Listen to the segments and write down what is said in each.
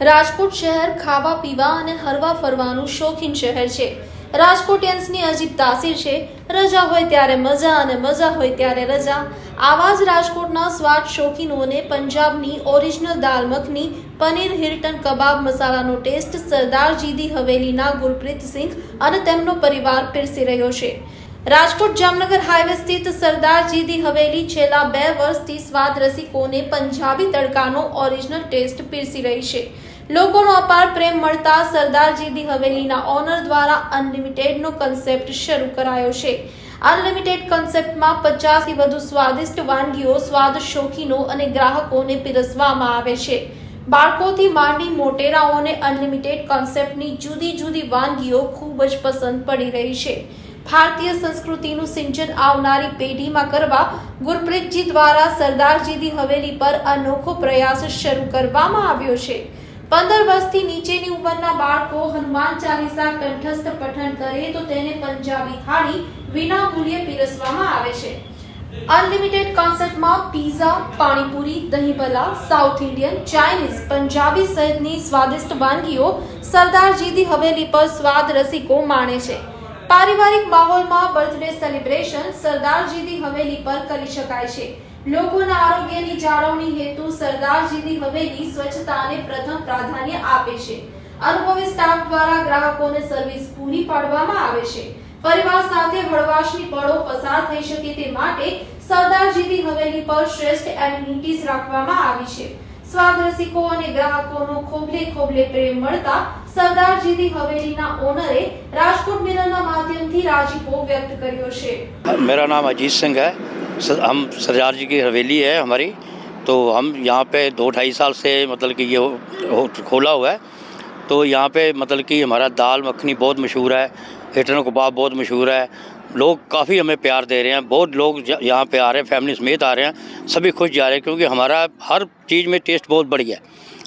રાજકોટ શહેર ખાવા, પીવા અને હરવા ફરવાનું શોખીન શહેર છે. રાજકોટિયન્સની અજીબ તાસીર છે, રજા હોય ત્યારે મજા અને મજા હોય ત્યારે રજા. આવા જ રાજકોટના સ્વાદ શોખીનોને પંજાબની ઓરિજિનલ દાલ મખની, પનીર હિલ્ટન કબાબ મસાલાનો ટેસ્ટ સરદાર જીદી હવેલીના ગુરપ્રીત સિંઘ અને તેમનો પરિવાર પીરસી રહ્યો છે. રાજકોટ જામનગર હાઈવે સ્થિત સરદાર જીદી હવેલી છેલ્લા બે વર્ષથી સ્વાદ રસિકોને પંજાબી તડકાનો ઓરિજિનલ ટેસ્ટ પીરસી રહી છે. લોકોનો અપાર પ્રેમ મળતા સરદારજીની હવેલીના ઓનર દ્વારા અનલિમિટેડનો કન્સેપ્ટ શરૂ કરાયો છે. અનલિમિટેડ કન્સેપ્ટમાં પચાસથી વધુ સ્વાદિષ્ટ વાનગીઓ સ્વાદ શોખીનો અને ગ્રાહકોને પીરસવામાં આવે છે. બાળકોથી માંડી મોટેરાઓને અનલિમિટેડ કોન્સેપ્ટની જુદી જુદી વાનગીઓ ખૂબ જ પસંદ પડી રહી છે. ભારતીય સંસ્કૃતિનું સિંચન આવનારી પેઢીમાં કરવા ગુરપ્રીતજી દ્વારા સરદારજીની હવેલી પર અનોખો પ્રયાસ શરૂ કરવામાં આવ્યો છે. પંદર વર્ષથી નીચેની ઉંમરના બાળકો હનુમાન ચાલીસા, કંઠસ્થ પઠન કરે તો તેને પંજાબી થાળી વિના મૂલ્યે પીરસવામાં આવે છે. Unlimited કોન્સર્ટમાં pizza panipuri, dahi bhalla South Indian Chinese Punjabi સહિતની સ્વાદિષ્ટ વાનગીઓ સરદારજીની હવેલી પર સ્વાદ રસિકો માણે છે. પારિવારિક માહોલમાં બર્થડે સેલિબ્રેશન સરદારજીની હવેલી પર કરી શકાય છે. લોકોના આરોગ્યની જાળવણી હેતુ સરદારજીની હવેલી સ્વચ્છતાને પ્રથમ પ્રાધાન્ય આપે છે અનુભવી સ્ટાફ દ્વારા ગ્રાહકોને સર્વિસ પૂરી પાડવામાં આવે છે પરિવાર સાથે હળવાશની પળો પસાર થઈ શકે તે માટે સરદારજીની હવેલી પર શ્રેષ્ઠ એમ્યુનિટીઝ રાખવામાં આવી છે સ્વાદ રસિકો અને ગ્રાહકોનો ખોબલે ખોબલે પ્રેમ મળતા સરદારજીની હવેલીના ઓનરે રાજકોટ મિરરના માધ્યમથી રાજીપો વ્યક્ત કર્યો છે मेरा नाम अजीत सिंह है स- हम सरदार जी की हवेली है हमारी तो हम यहाँ पे दो ढाई साल से मतलब कि ये हो- हो- खोला हुआ है। तो यहाँ पे मतलब कि हमारा दाल मखनी बहुत मशहूर है हिटन कबाब बहुत मशहूर है। लोग काफ़ी हमें प्यार दे रहे हैं, बहुत लोग यहाँ पे आ रहे हैं, फैमिली समेत आ रहे हैं, सभी खुश जा रहे हैं क्योंकि हमारा हर चीज़ में टेस्ट बहुत बढ़िया है।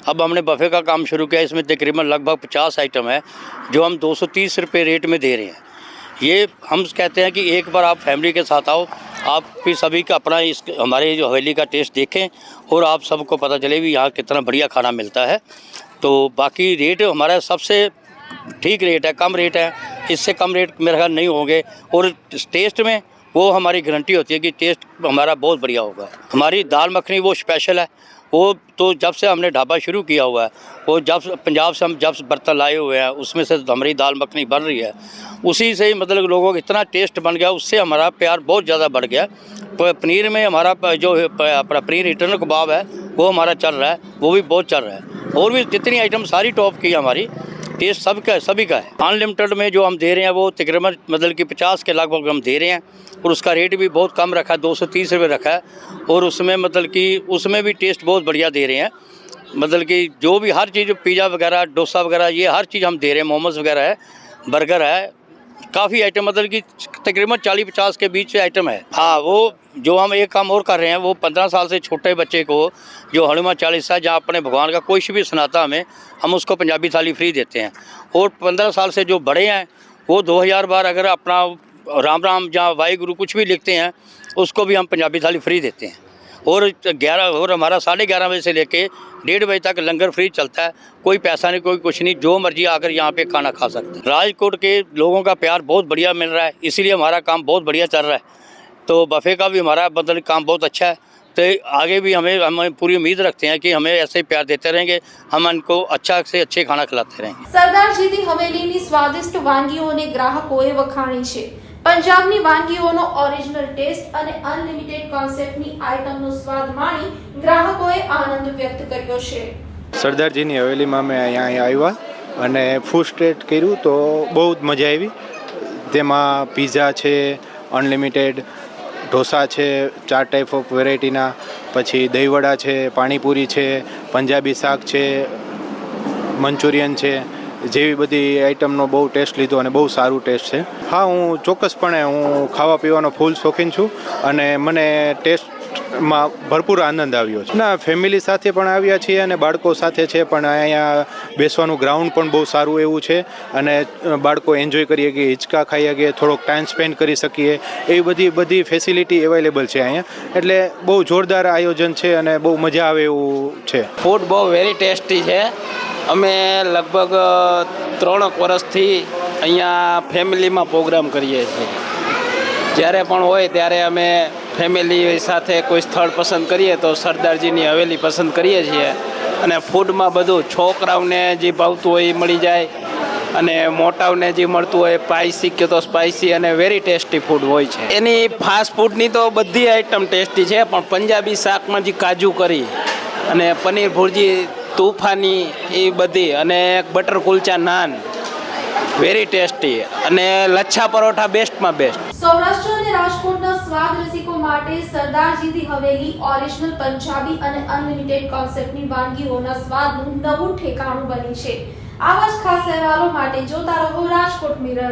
अब हमने बफ़े का काम शुरू किया, इसमें तकरीबन लगभग पचास आइटम है, जो हम दो सौ तीस रुपये रेट में दे रहे हैं। ये हम कहते हैं कि एक बार आप फैमिली के साथ आओ आप भी सभी का अपना इस, हमारे जो हवेली का टेस्ट देखें और आप सबको पता चले भी यहाँ कितना बढ़िया खाना मिलता है। तो बाकी रेट हमारा सबसे ठीक रेट है, कम रेट है। इससे कम रेट मेरे ख्याल नहीं होंगे और टेस्ट में वो हमारी गारंटी होती है कि टेस्ट हमारा बहुत बढ़िया होगा। हमारी दाल मखनी वो स्पेशल है वो तो जब से हमने ढाबा शुरू किया हुआ है वो जब से- पंजाब से हम जब से बर्तन लाए हुए हैं उसमें से हमारी दाल मखनी बन रही है उसी से ही मतलब लोगों को इतना टेस्ट बन गया उससे हमारा प्यार बहुत ज़्यादा बढ़ गया प- पनीर में हमारा प- जो है प- अपना पनीर रिटर्न कबाब है वो हमारा चल रहा है वो भी बहुत चल रहा है और भी जितनी आइटम सारी टॉप की है हमारी टेस्ट सबका है सभी का है। अनलिमिटेड में जो हम दे रहे हैं, वो तकरीबन मतलब कि पचास के लगभग हम दे रहे हैं और उसका रेट भी बहुत कम रखा है, दो सौ तीस रुपये रखा है और उसमें मतलब कि उसमें भी टेस्ट बहुत बढ़िया दे रहे हैं। मतलब कि जो भी हर चीज़, पिज़्ज़ा वगैरह, डोसा वगैरह, ये हर चीज़ हम दे रहे हैं, मोमोज वगैरह है, बर्गर है काफ़ी आइटम मतलब कि तकरीबन चालीस पचास के बीच आइटम है हाँ वो जो हम एक काम और कर रहे हैं वो पंद्रह साल से छोटे बच्चे को जो हनुमान चालीसा जहाँ अपने भगवान का कोई भी सुनाता हमें हम उसको पंजाबी थाली फ्री देते हैं और पंद्रह साल से जो बड़े हैं वो दो हज़ार बार अगर अपना राम राम जहाँ वाहे गुरु कुछ भी लिखते हैं उसको भी हम पंजाबी थाली फ्री देते हैं और ग्यारह और हमारा साढ़े ग्यारह बजे से लेके डेढ़ बजे तक लंगर फ्री चलता है कोई पैसा नहीं कोई कुछ नहीं जो मर्जी आकर यहाँ पे खाना खा सकते हैं राजकोट के लोगों का प्यार बहुत बढ़िया मिल रहा है इसीलिए हमारा काम बहुत बढ़िया चल रहा है तो बफ़े का भी हमारा मतलब काम बहुत अच्छा है तो आगे भी हमें हम पूरी उम्मीद रखते हैं कि हमें ऐसे ही प्यार देते रहेंगे हम उनको अच्छा से अच्छे खाना खिलाते रहेंगे સરદારજીની હવેલીની સ્વાદિષ્ટ વાનગીઓને ગ્રાહકોએ વખાણી છે પંજાબની વાનગીઓનો ઓરિજિનલ ટેસ્ટ અને અનલિમિટેડ કોન્સેપ્ટની આઇટમનો સ્વાદ માણી ગ્રાહકોએ આનંદ વ્યક્ત કર્યો છે. સરદારજીની હવેલીમાં અમે અહીંયા આવ્યા અને ફૂડ સ્ટ્રેટ કર્યું તો બહુ જ મજા આવી. તેમાં પીઝા છે અનલિમિટેડ ઢોસા છે, ચાર ટાઈપ ઓફ વેરાયટીના પછી દહીંવડા છે, પાણીપુરી છે, પંજાબી શાક છે, મંચુરિયન છે જેવી બધી આઈટમનો બહુ ટેસ્ટ લીધો અને બહુ સારું ટેસ્ટ છે. હા, હું ચોક્કસપણે હું ખાવા પીવાનો ફૂલ શોખીન છું અને મને ટેસ્ટ ટેસ્ટમાં ભરપૂર આનંદ આવ્યો છે. ના ફેમિલી સાથે પણ આવ્યા છીએ અને બાળકો સાથે છે, પણ અહીંયા બેસવાનું ગ્રાઉન્ડ પણ બહુ સારું એવું છે અને બાળકો એન્જોય કરીએ કે હિંચકા ખાઈ શકીએ થોડોક ટાઈમ સ્પેન્ડ કરી શકીએ. એવી બધી બધી ફેસિલિટી અવેલેબલ છે અહીંયા. એટલે બહુ જોરદાર આયોજન છે અને બહુ મજા આવે એવું છે. ફૂડ બહુ વેરી ટેસ્ટી છે. અમે લગભગ ત્રણ વર્ષથી અહીંયા ફેમિલીમાં પ્રોગ્રામ કરીએ છીએ. જ્યારે પણ હોય ત્યારે અમે ફેમિલી સાથે કોઈ સ્થળ પસંદ કરીએ તો સરદારજીની હવેલી પસંદ કરીએ છીએ. અને ફૂડમાં બધું છોકરાઓને જે ભાવતું હોય એ મળી જાય અને મોટાઓને જે મળતું હોય સ્પાઇસી કે તો સ્પાઇસી અને વેરી ટેસ્ટી ફૂડ હોય છે. એની ફાસ્ટ ફૂડની તો બધી આઈટમ ટેસ્ટી છે, પણ પંજાબી શાકમાં જે કાજુ કરી અને પનીર ભુરજી, તૂફાની એ બધી અને butter kulcha naan very tasty અને લચ્છા પરોઠા બેસ્ટમાં બેસ્ટ સૌરાષ્ટ્ર સ્વાદ રસિકો માટે સરદારજીની હવેલી ઓરિજિનલ પંજાબી અને અનલિમિટેડ કોન્સેપ્ટની વાનગીઓના સ્વાદનું નવું ઠેકાણું બની છે. આવા જ ખાસ અહેવાલો માટે જોતા રહો રાજકોટ મિરર